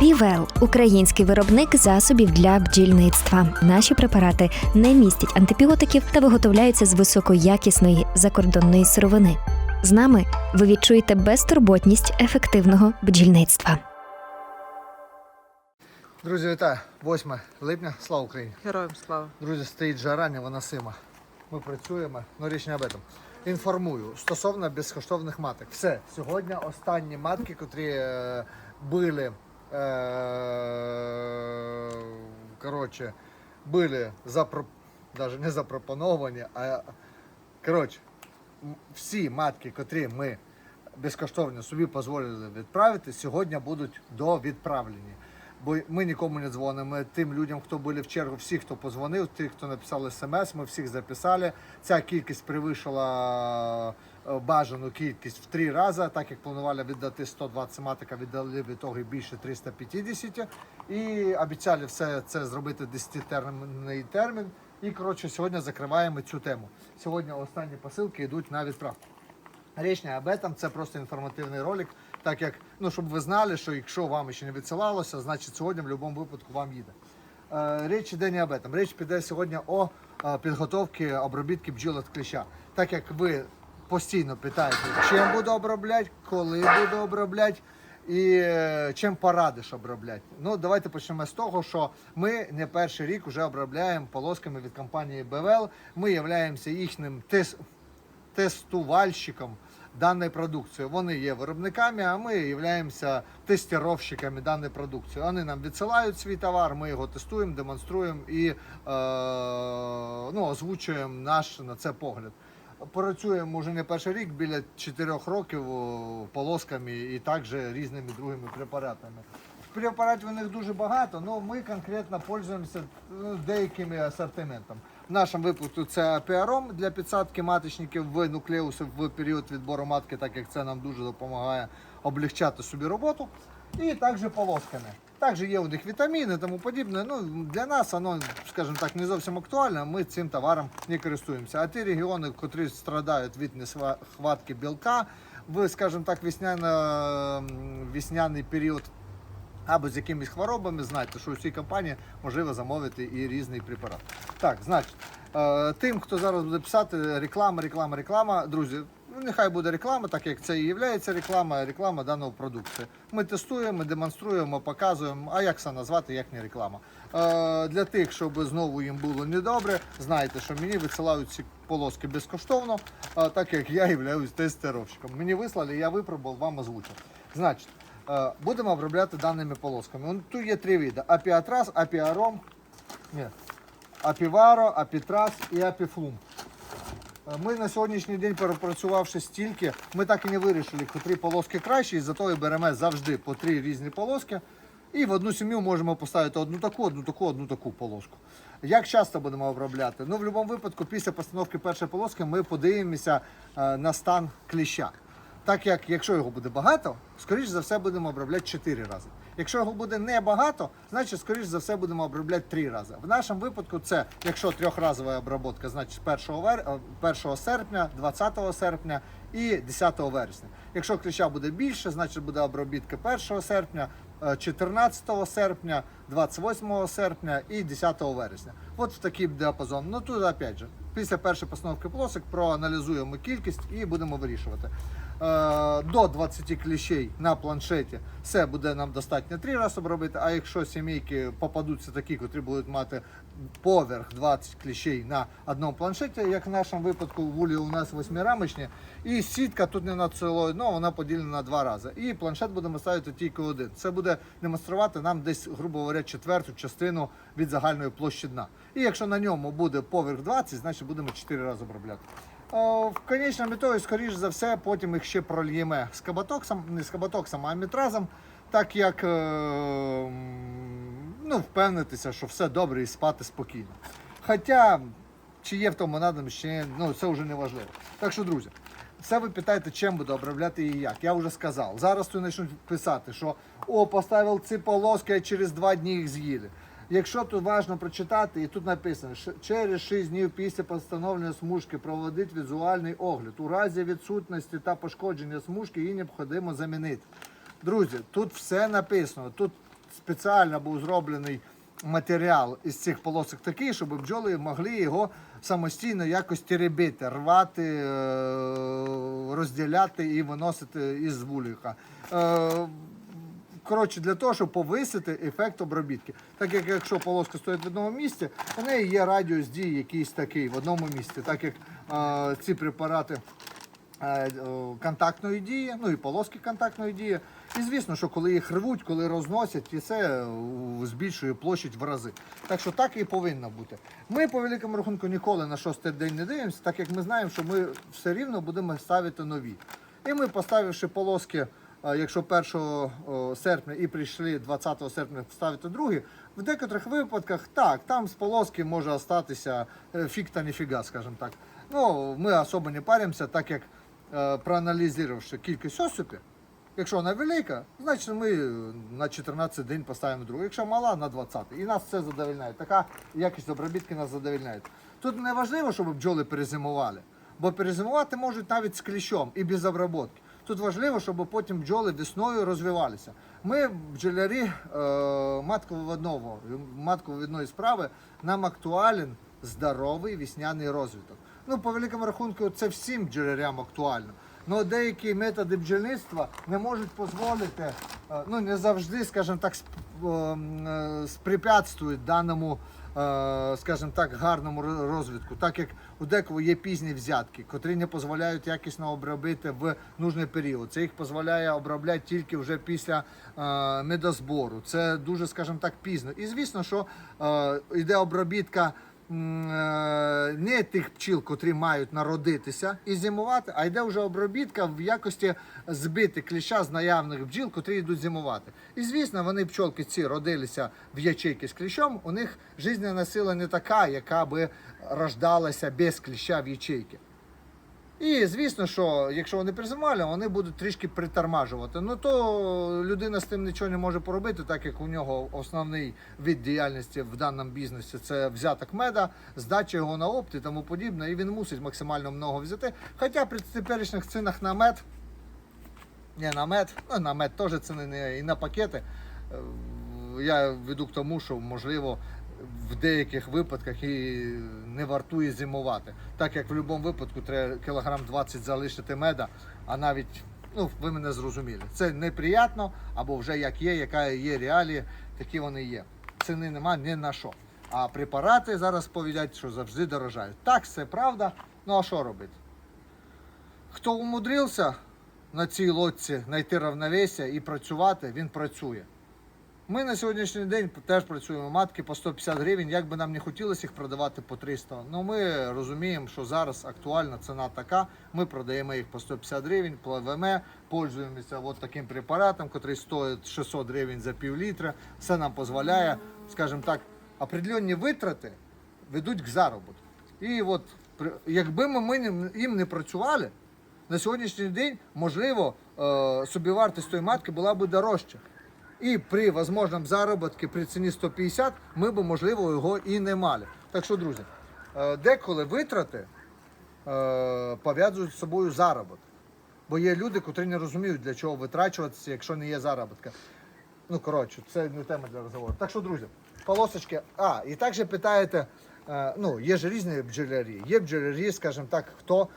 Півел український виробник засобів для бджільництва. Наші препарати не містять антибіотиків та виготовляються з високоякісної закордонної сировини. З нами ви відчуєте безтурботність ефективного бджільництва. Друзі, вітаю! 8 липня, слава Україні! Героям слава. Друзі, стоїть жара невиносима. Ми працюємо, ну річ не об этом. Інформую стосовно безкоштовних маток. Все, сьогодні останні матки, котрі е, були, е, коротше, були запро... даже не запропоновані, а коротше, м- всі матки, котрі ми безкоштовно собі дозволили відправити, сьогодні будуть довідправлені. Бо ми нікому не дзвонимо. Тим людям, хто були в чергу, всі, хто позвонив, тих, хто написали смс, ми всіх записали. Ця кількість перевищила бажану кількість в три рази. Так як планували віддати 120 маток, а віддали в ітогі більше 350. І обіцяли все це зробити 10-термінний термін. І коротше, сьогодні закриваємо цю тему. Сьогодні останні посилки йдуть на відправку. Річ не об этом, це просто інформативний ролик. Так як, ну, щоб ви знали, що якщо вам ще не відсилалося, значить сьогодні в будь-якому випадку вам їде. Е, річ іде не об этом. Річ піде сьогодні о е, підготовці обробітки бджіл від кліща. Так як ви постійно питаєте, чим буду обробляти, коли буду обробляти і е, чим порадиш обробляти. Ну, давайте почнемо з того, що ми не перший рік вже обробляємо полосками від компанії БВЛ. Ми являємося їхнім тис тестувальщиком даної продукції. Вони є виробниками, а ми являємося тестировщиками даної продукції. Вони нам відсилають свій товар, ми його тестуємо, демонструємо і е, ну, озвучуємо наш на це погляд. Працюємо вже не перший рік, біля 4 років полосками і також різними другими препаратами. Препаратів у них дуже багато, але ми конкретно пользуємося ну, деякими асортиментом. В нашому випадку це апіаром для підсадки маточників в нуклеуси в період відбору матки, так як це нам дуже допомагає облегчати собі роботу. І також полосками. Також є у них вітаміни і тому подібне. Ну, для нас воно, скажімо так, не зовсім актуально. Ми цим товаром не користуємося. А ті регіони, котрі страдають від несхватки білка, в, скажімо так, весняний період або з якимись хворобами, знайте, що у цій компанії можливо замовити і різний препарат. Так, значить, е, тим, хто зараз буде писати реклама, реклама, реклама, друзі. Ну, Нехай буде реклама, так як це і є реклама, реклама даного продукту. Ми тестуємо, демонструємо, показуємо. А як це назвати, як не реклама? Е, для тих, щоб знову їм було недобре, знайте, що мені висилають ці полоски безкоштовно, е, так як я являюсь тестировщиком. Мені вислали, я випробував, вам озвучив. Значить, Е, Будемо обробляти даними полосками. Тут є три види: апіатрас, апіаром, ні, апіваро, апітрас і апіфлум. Е, Ми на сьогоднішній день, перепрацювавши стільки, ми так і не вирішили, котрі полоски кращі, і зато і беремо завжди по три різні полоски. І в одну сім'ю можемо поставити одну таку, одну таку, одну таку полоску. Як часто будемо обробляти? Ну, в будь-якому випадку, після постановки першої полоски ми подивимося е, на стан кліща. Так як якщо його буде багато, скоріш за все будемо обробляти 4 рази. Якщо його буде небагато, значить скоріш за все будемо обробляти 3 рази. В нашому випадку це якщо трьохразова обробка, значить 1, вер... е, 1 серпня, 20 серпня і 10 вересня. Якщо кліща буде більше, значить буде обробітка 1 серпня, е, 14 серпня, 28 серпня і 10 вересня. От в такий діапазон. Ну тут опять же, після першої постановки полосок проаналізуємо кількість і будемо вирішувати. Е, До 20 кліщей на планшеті все буде нам достатньо 3 рази обробити. А якщо сімейки попадуться такі, котрі будуть мати поверх 20 кліщей на одному планшеті, як в нашому випадку вулі у нас восьмирамочні, і сітка тут не над цілою, ну вона поділена на два рази. І планшет будемо ставити тільки один. Це буде демонструвати нам десь, грубо говоря, четверту частину від загальної площі дна. І якщо на ньому буде поверх 20, значить будемо 4 рази обробляти. О, В конечному ітогі, скоріш за все, потім їх ще прольємо з кабатоксом, не з кабатоксом, а амітразом, так як е, ну, впевнитися, що все добре і спати спокійно. Хоча, чи є в тому чи ні, ну, це вже не важливо. Так що, друзі, все ви питаєте, чим буду обробляти і як. Я вже сказав. Зараз тут почнуть писати, що о, поставив ці полоски, а через два дні їх з'їли. Якщо тут важливо прочитати, і тут написано, що через 6 днів після постановлення смужки проводить візуальний огляд. У разі відсутності та пошкодження смужки її необхідно замінити. Друзі, тут все написано. Тут спеціально був зроблений матеріал із цих полосок такий, щоб бджоли могли його самостійно якось теребити, рвати, е, розділяти і виносити із вулика. Коротше, для того, щоб повисити ефект обробітки. Так як якщо полоска стоїть в одному місці, у неї є радіус дії якийсь такий в одному місці, так як е, ці препарати е, контактної дії, ну і полоски контактної дії. І звісно, що коли їх рвуть, коли розносять, і це е, збільшує площадь в рази. Так що так і повинно бути. Ми по великому рахунку ніколи на шостий день не дивимося, так як ми знаємо, що ми все рівно будемо ставити нові. І ми, поставивши полоски, якщо 1 серпня і прийшли 20 серпня ставити другі, в декотрих випадках так, там з полоски може остатися е, фіг та ніфіга, скажімо так. Ну, ми особо не паримося, так як е, проаналізувавши кількість осипів, Якщо вона велика, значить ми на 14 день поставимо другу. Якщо мала, на 20. І нас це задовольняє. Така якість обробітки нас задовольняє. Тут не важливо, щоб бджоли перезимували, бо перезимувати можуть навіть з кліщом і без обробки. Тут важливо, щоб потім бджоли весною розвивалися. Ми, бджолярі е, матково-водного, матково-відної справи, нам актуален здоровий вісняний розвиток. Ну, по великому рахунку, це всім бджолярям актуально. Ну, деякі методи бджільництва не можуть дозволити, е, ну не завжди, скажімо так, е, спрепятствують даному, е, скажімо так, гарному розвитку, так як у декого є пізні взятки, котрі не дозволяють якісно обробити в нужний період. Це їх дозволяє обробляти тільки вже після медозбору. Це дуже, скажімо так, пізно. І звісно, що йде обробітка не тих пчіл, котрі мають народитися і зимувати, а йде вже обробітка в якості збити кліща з наявних бджіл, котрі йдуть зимувати. І звісно, вони пчолки ці родилися в ячейки з кліщом. У них жизненна сила не така, яка би рождалася без кліща в ячейки. І звісно, що якщо вони призимали, вони будуть трішки притормажувати. Ну то людина з тим нічого не може поробити, так як у нього основний вид діяльності в даному бізнесі це взяток меда, здача його на опт і тому подібне. І він мусить максимально много взяти. Хоча при теперішніх цінах на мед, не на мед, ну на мед теж ціни не і на пакети. е, Я веду к тому, що можливо в деяких випадках і не вартує зимувати. Так як в будь-якому випадку треба кілограм 20 залишити меда, а навіть, ну ви мене зрозуміли. Це неприємно, або вже як є, яка є реалії, такі вони є. Ціни нема ні на що. А препарати зараз повідять, що завжди дорожають. Так, це правда. Ну а що робити? Хто умудрився на цій лодці знайти равновесія і працювати, він працює. Ми на сьогоднішній день теж працюємо матки по 150 гривень, як би нам не хотілося їх продавати по 300. Ну ми розуміємо, що зараз актуальна ціна така. Ми продаємо їх по 150 гривень, пливемо, пользуємося от таким препаратом, який стоїть 600 гривень за пів літра. Це нам дозволяє, скажімо так, определенні витрати ведуть к заробітку. І от якби ми, ми їм не працювали, на сьогоднішній день, можливо, е, собівартість тої матки була б дорожча. І при можливому заробітку при ціні 150 ми б, можливо, його і не мали. Так що, друзі, е, деколи витрати е, пов'язують з собою заробіток. Бо є люди, котрі не розуміють, для чого витрачуватися, якщо не є заробітка. Ну, коротше, це не тема для розговору. Так що, друзі, полосочки. А, і також питаєте, е, ну, є ж різні бджолярі. Є бджолярі, скажімо так, хто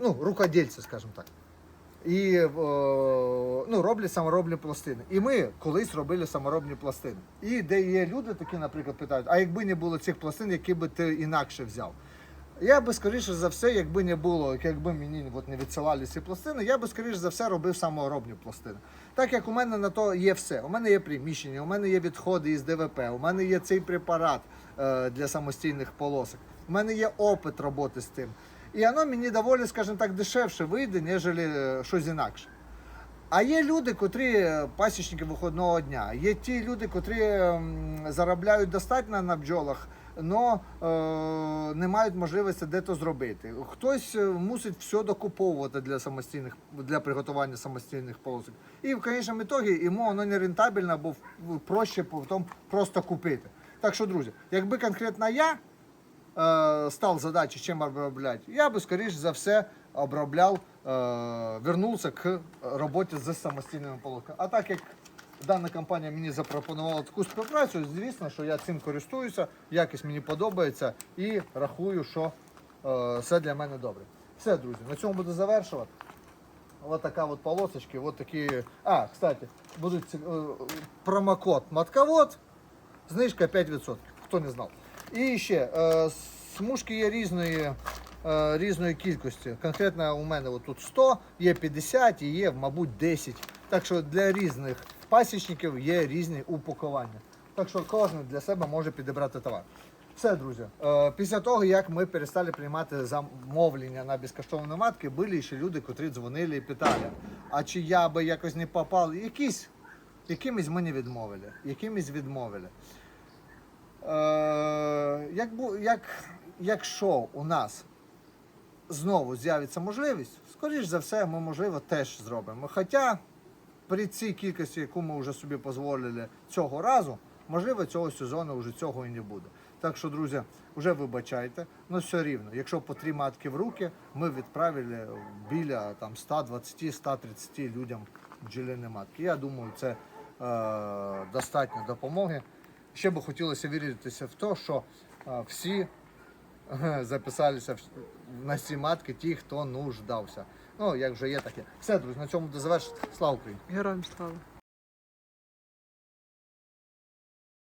ну, рукодільці, скажімо так. І е, ну, роблять саморобні пластини. І ми колись робили саморобні пластини. І де є люди, такі, наприклад, питають, а якби не було цих пластин, які би ти інакше взяв? Я би скоріше за все, якби не було, якби мені от не відсилали ці пластини, я би скоріше за все робив саморобні пластини. Так як у мене на то є все. У мене є приміщення, у мене є відходи із ДВП, у мене є цей препарат е, для самостійних полосок, у мене є опит роботи з тим. І воно мені доволі, скажімо так, дешевше вийде, ніж щось інакше. А є люди, котрі е, пасічники виходного дня. Є ті люди, котрі заробляють достатньо на бджолах, але е, не мають можливості де то зробити. Хтось е, мусить все докуповувати для самостійних для приготування самостійних полосок. І в конечному ітогі йому воно не рентабельно, бо проще потім просто купити. Так що, друзі, якби конкретно я стал задачей, чем оброблять, я бы, скорее за все, оброблял, е, вернулся к роботі з самостійними полосками. А так як дана компанія мені запропонувала таку співпрацю. Звісно, що я цим користуюся, якість мені подобається і рахую, що е, все для мене добре. Все, друзі, на цьому буду завершувати. Вот така от полосочки, вот такі. А, кстати, будуть е, промокод матковод, знижка 5%, хто не знав. І ще е, смужки є різної, е, різної кількості. Конкретно у мене тут 100, є 50 і є, мабуть, 10. Так що для різних пасічників є різні упакування. Так що кожен для себе може підібрати товар. Все, друзі. Е, Після того, як ми перестали приймати замовлення на безкоштовні матки, були ще люди, котрі дзвонили і питали, а чи я би якось не попав. Якісь, якимись ми відмовили, якимись відмовили. Як, як, якщо у нас знову з'явиться можливість, скоріш за все, ми, можливо, теж зробимо. Хоча при цій кількості, яку ми вже собі дозволили цього разу, можливо, цього сезону вже цього і не буде. Так що, друзі, вже вибачайте, але все рівно, якщо по три матки в руки, ми відправили біля там 120-130 людям бджолині матки. Я думаю, це е, достатньо допомоги. Ще би хотілося віритися в те, що всі записалися на всі матки, ті, хто нуждався. Ну, як вже є таке. Все, друзі, на цьому до завершити. Слава Україні! Героям слава.